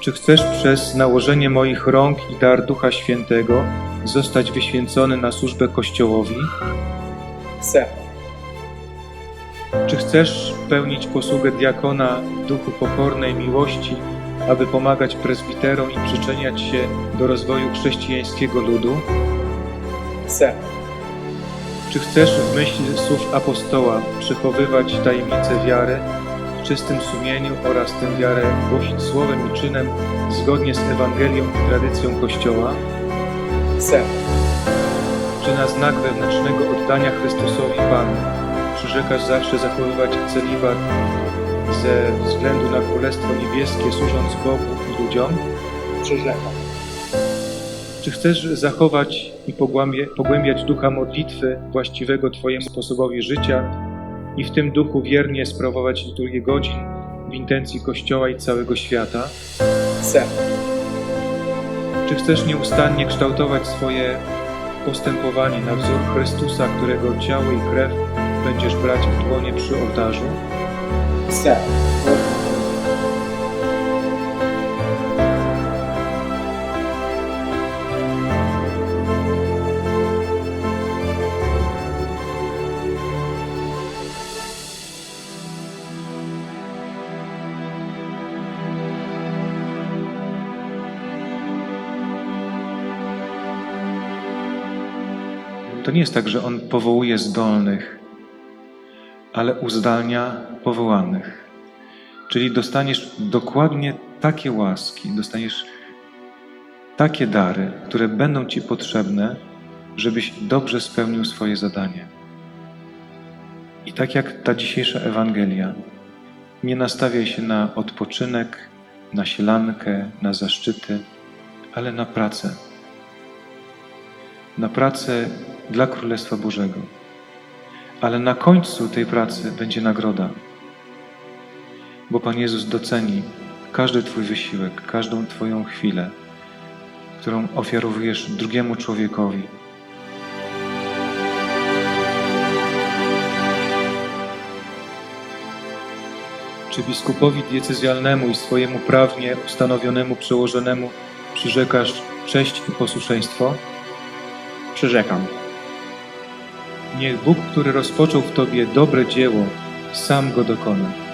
Czy chcesz przez nałożenie moich rąk i dar Ducha Świętego zostać wyświęcony na służbę Kościołowi? Chcę. Czy chcesz pełnić posługę diakona w duchu pokornej miłości, aby pomagać prezbiterom i przyczyniać się do rozwoju chrześcijańskiego ludu? Chcę. Czy chcesz w myśl słów apostoła przechowywać tajemnicę wiary w czystym sumieniu oraz tę wiarę głosić słowem i czynem zgodnie z Ewangelią i tradycją Kościoła? Chcę. Czy na znak wewnętrznego oddania Chrystusowi Panu przyrzekasz zawsze zachowywać celibat ze względu na Królestwo Niebieskie, służąc Bogu i ludziom? Przyrzekam. Czy chcesz zachować i pogłębiać ducha modlitwy właściwego Twojemu sposobowi życia i w tym duchu wiernie sprawować liturgię godzin w intencji Kościoła i całego świata? Chcę. Czy chcesz nieustannie kształtować swoje postępowanie na wzór Chrystusa, którego ciało i krew będziesz brać w dłonie przy ołtarzu? Chcę. To nie jest tak, że On powołuje zdolnych, ale uzdalnia powołanych. Czyli dostaniesz dokładnie takie łaski, dostaniesz takie dary, które będą Ci potrzebne, żebyś dobrze spełnił swoje zadanie. I tak jak ta dzisiejsza Ewangelia, nie nastawiaj się na odpoczynek, na sielankę, na zaszczyty, ale na pracę. Na pracę dla Królestwa Bożego. Ale na końcu tej pracy będzie nagroda. Bo Pan Jezus doceni każdy Twój wysiłek, każdą Twoją chwilę, którą ofiarowujesz drugiemu człowiekowi. Czy biskupowi diecezjalnemu i swojemu prawnie ustanowionemu przełożonemu przyrzekasz cześć i posłuszeństwo? Przyrzekam. Niech Bóg, który rozpoczął w Tobie dobre dzieło, sam go dokona.